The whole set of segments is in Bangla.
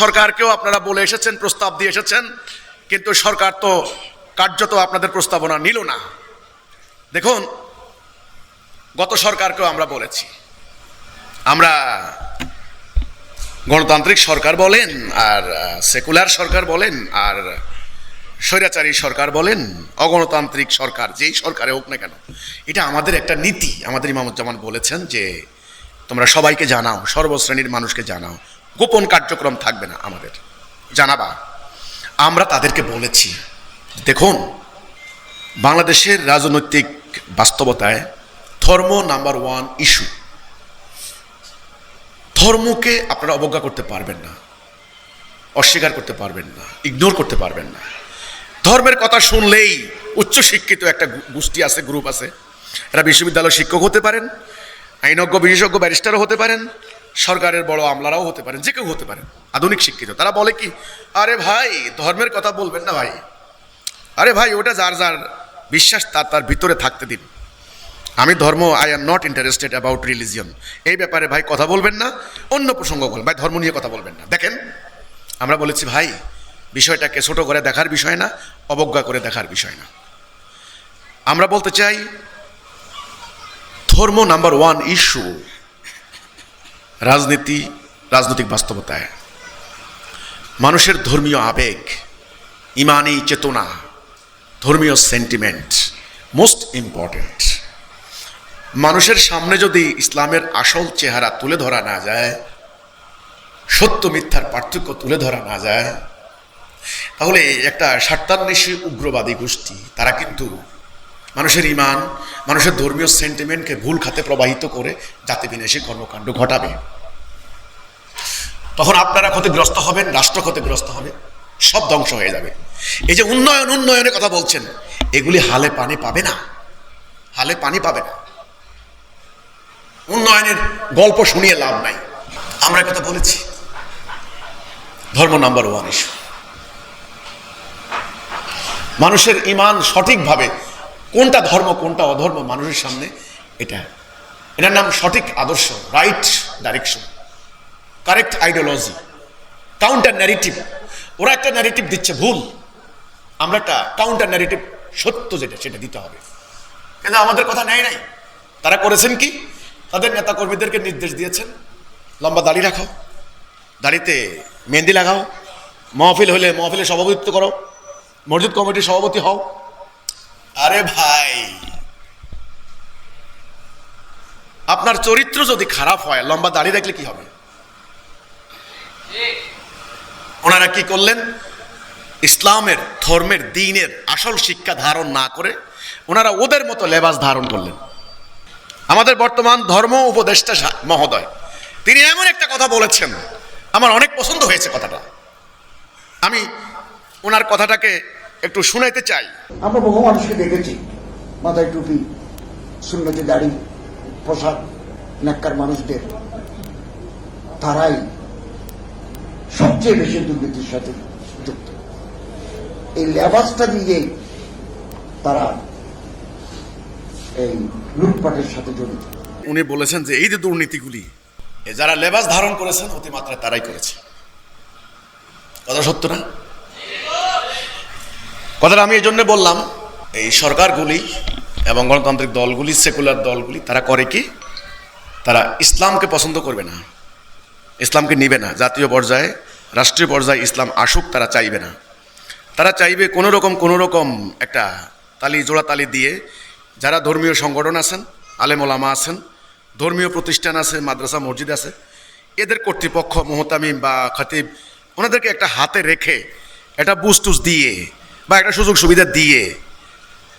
সরকারকেও আপনারা বলে এসেছেন, প্রস্তাব দিয়ে এসেছেন, কিন্তু সরকার তো কার্যত আপনাদের প্রস্তাবনা নিল না। দেখুন, গত সরকারকেও আমরা বলেছি। আমরা গণতান্ত্রিক সরকার বলেন, আর সেকুলার সরকার বলেন, আর স্বৈরাচারী সরকার বলেন, অগণতান্ত্রিক সরকার, যেই সরকারে হোক না কেন, এটা আমাদের একটা নীতি। আমাদের ইমামুজ্জামান বলেছেন যে, তোমরা সবাইকে জানাও, সর্বশ্রেণীর মানুষকে জানাও গোপন কার্যক্রম থাকবে না আমাদের। জানাবা, আমরা তাদেরকে বলেছি, দেখুন, বাংলাদেশের রাজনৈতিক বাস্তবতায় ধর্ম নাম্বার ওয়ান ইস্যু। ধর্মকে আপনারা অবজ্ঞা করতে পারবেন না, অস্বীকার করতে পারবেন না, ইগনোর করতে পারবেন না। ধর্মের কথা শুনলেই উচ্চশিক্ষিত একটা গোষ্ঠী আছে, গ্রুপ আছে। এরা বিশ্ববিদ্যালয় শিক্ষক হতে পারেন, আইনজ্ঞ, বিশেষজ্ঞ, ব্যারিস্টারও হতে পারেন। সরকারের বড় আমলারাও হতে পারেন, যে কেউ হতে পারেন। আধুনিক শিক্ষিত, তারা বলে কি, আরে ভাই, ধর্মের কথা বলবেন না ভাই। আরে ভাই, ওটা যার যার বিশ্বাস, তার তার ভিতরে থাকতে দিন। আমি ধর্ম I am not interested about religion এই ব্যাপারে ভাই কথা বলবেন না, অন্য প্রসঙ্গ বল, ভাই ধর্ম নিয়ে কথা বলবেন না। দেখেন, আমরা বলেছি, ভাই, বিষয়টাকে ছোট করে দেখার বিষয় না, অবজ্ঞা করে দেখার বিষয় না। আমরা বলতে চাই, ধর্ম নাম্বার ওয়ান ইস্যু রাজনীতি, রাজনৈতিক বাস্তবতায় মানুষের ধর্মীয় আবেগ, ইমানি চেতনা, ধর্মীয় সেন্টিমেন্ট মোস্ট ইম্পর্ট্যান্ট মানুষের সামনে যদি ইসলামের আসল চেহারা তুলে ধরা না যায়, সত্য মিথ্যার পার্থক্য তুলে ধরা না যায়, তাহলে একটা স্বার্থান্বেষী উগ্রবাদী গোষ্ঠী, তারা কিন্তু মানুষের ইমান মানুষের ধর্মীয় সেন্টিমেন্টকে ভুল খাতে প্রবাহিত করে জাতি বিনাশী কর্মকাণ্ড ঘটাবে। তখন আপনারা ক্ষতিগ্রস্ত হবেন, রাষ্ট্র ক্ষতিগ্রস্ত হবে, সব ধ্বংস হয়ে যাবে। এই যে উন্নয়ন, উন্নয়নের কথা বলছেন, এগুলি হালে পানি পাবে না। হালে পানি পাবে না। উন্নয়নের গল্প শুনিয়ে লাভ নাই। আমরা কথা বলেছি। ধর্ম নাম্বার ওয়ান ইস্যু মানুষের ইমান সঠিকভাবে কোনটা ধর্ম, কোনটা অধর্ম মানুষের সামনে, এটা। এটার নাম সঠিক আদর্শ right direction correct ideology counter narrative ওরা একটা ন্যারেটিভ দিচ্ছে, ভুল। আমরা একটা কাউন্টার ন্যারেটিভ সত্য যেটা, সেটা দিতে হবে। কিন্তু আমাদের কথা নেয় নাই। তারা করেছেন কি? তাদের নেতা কর্মীদেরকে নির্দেশ দিয়েছেন। লম্বা দাড়ি রাখো দাড়িতে মেহেন্দি লাগাও, মহফিল হলে মহফিলে সভাপতিত্ব করো, মসজিদ কমিটির সভাপতি হও। আরে ভাই। আপনার চরিত্র যদি খারাপ হয়, লম্বা দাড়ি রাখলে কি হবে? ওনারা কি করলেন? ইসলামের, ধর্মের, দিনের আসল শিক্ষা ধারণ না করে ওনারা ওদের মতো লেবাস ধারণ করলেন। আমাদের বর্তমান ধর্ম উপদেষ্টা মহোদয়, তিনি এমন একটা কথা বলেছেন। আমার অনেক পছন্দ হয়েছে কথাটা। আমি ওনার কথাটাকে একটু শুনাইতে চাই। আমরা বহু মানুষকে দেখেছি মাথায় টুপি সুন্নতি দাড়ি পোশাক নাক্কার মানুষদের। তারাই সবচেয়ে বেশি দুর্নীতির সাথে যুক্ত। এই লেবাসটা দিয়ে তারা এই লুটপাটের সাথে জড়িত। উনি বলেছেন যে এই যে দুর্নীতিগুলি যারা লেবাস ধারণ করেছেন অতিমাত্রায় তারাই করেছে। কথা সত্য না? কথাটা আমি এই জন্য বললাম, এই সরকারগুলি এবং গণতান্ত্রিক দলগুলি, সেকুলার দলগুলি, তারা করে কি? তারা ইসলামকে পছন্দ করবে না, ইসলামকে নিবে না। জাতীয় পর্যায়ে, রাষ্ট্রীয় পর্যায়ে ইসলাম আসুক, তারা চাইবে না। তারা চাইবে কোনো রকম কোনো রকম একটা তালি, জোড়া তালি দিয়ে যারা ধর্মীয় সংগঠন আছেন আলেমোলামা আছেন, ধর্মীয় প্রতিষ্ঠান আছে, মাদ্রাসা, মসজিদ আছে, এদের কর্তৃপক্ষ, মোহতামিম বা খতিব, ওনাদেরকে একটা হাতে রেখে, একটা বুস্টুস দিয়ে বা একটা সুযোগ সুবিধা দিয়ে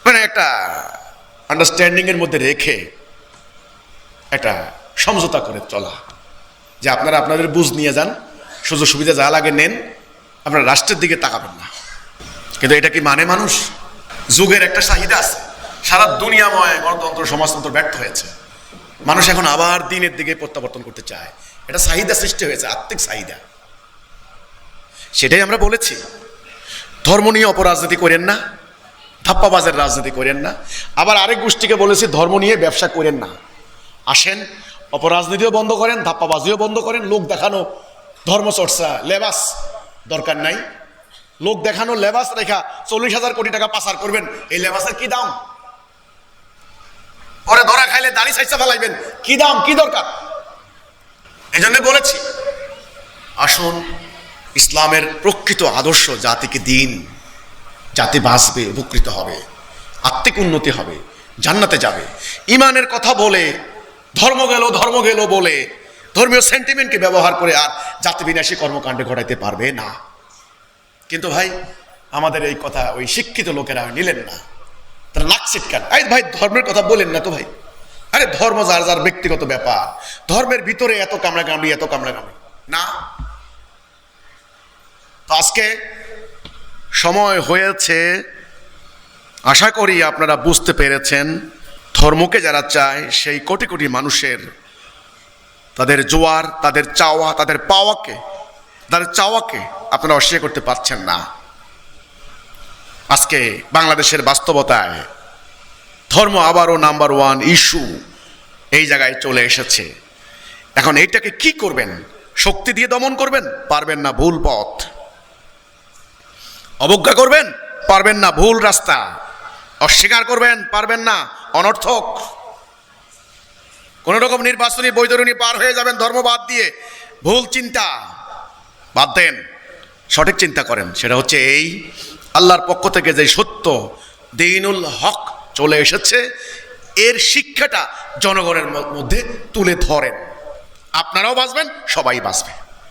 মানে একটা আন্ডারস্ট্যান্ডিংয়ের মধ্যে রেখে একটা সমঝোতা করে চলা। যে আপনারা আপনাদের বুঝ নিয়ে যান, সুযোগ সুবিধা যা লাগে নেন, আপনারা রাষ্ট্রের দিকে তাকাবেন না। কিন্তু এটা কি মানে মানুষ? যুগের একটা চাহিদা আছে। সারা দুনিয়াময় গণতন্ত্র, সমাজতন্ত্র ব্যর্থ হয়েছে। মানুষ এখন আবার দিনের দিকে প্রত্যাবর্তন করতে চায়। এটা চাহিদা সৃষ্টি হয়েছে, আত্মিক চাহিদা। সেটাই আমরা বলেছি। ধর্ম নিয়ে অপরাজনীতি করেন না, ধাপ্পাবাজের রাজনীতি করেন না। আবার আরেক গোষ্ঠীকে বলেছি, ধর্ম নিয়ে ব্যবসা করেন না। আসেন, অপরাজনীতিও বন্ধ করেন, ধাপ্পাবাজিও বন্ধ করেন। লোক দেখানো ধর্মচর্চা লেবাস দরকার নাই। লোক দেখানো লেবাস রেখা চল্লিশ হাজার কোটি টাকা পাচার করবেন, এই লেবাসের কি দাম? পরে ধরা খাইলে দাড়ি সাইসা ফেলাইবেন, কি দাম, কি দরকার? এই জন্য বলেছি, আসুন ইসলামের প্রকৃত আদর্শ জাতিকে দিন, জাতি বাঁচবে, উপকৃত হবে, আত্মিক উন্নতি হবে, জান্নাতে যাবে। ইমানের কথা বলে, ধর্ম গেল ধর্ম গেল বলে, ধর্মীয় সেন্টিমেন্টকে ব্যবহার করে আর জাতি বিনাশী কর্মকাণ্ডে ঘটাইতে পারবে না। কিন্তু ভাই, আমাদের এই কথা ওই শিক্ষিত লোকেরা নিলেন না। তারা নাক ছিটকান। এই ভাই, ধর্মের কথা বলেন না তো ভাই। আরে ধর্ম যার যার ব্যক্তিগত ব্যাপার। ধর্মের ভিতরে এত কামড়া কামড়ি এত কামড়া কামড়ি না। তো আজকে সময় হয়েছে। আশা করি আপনারা বুঝতে পেরেছেন, ধর্মকে যারা চায়, সেই কোটি কোটি মানুষের তাদের জোয়ার, তাদের চাওয়া, তাদের পাওয়াকে, তাদের চাওয়াকে আপনারা অস্বীকার করতে পারছেন না। আজকে বাংলাদেশের বাস্তবতায় ধর্ম আবারও নাম্বার ওয়ান ইস্যু এই জায়গায় চলে এসেছে। এখন এইটাকে কি করবেন? শক্তি দিয়ে দমন করবেন? পারবেন না ভুল পথ। অবজ্ঞা করবেন, পারবেন না ভুল রাস্তা। অস্বীকার করবেন, পারবেন না, অনর্থক। কোন রকম নির্বাচনী বৈতরণী পার হয়ে যাবেন ধর্মবাদ দিয়ে। ভুল চিন্তা। বাদ দেন, সঠিক চিন্তা করেন, সেটা হচ্ছে এই, আল্লাহর পক্ষ থেকে যে সত্য দিনুল হক চলে এসেছে, এর শিক্ষাটা জনগণের মধ্যে তুলে ধরেন। আপনারাও বাঁচবেন, সবাই বাঁচবে।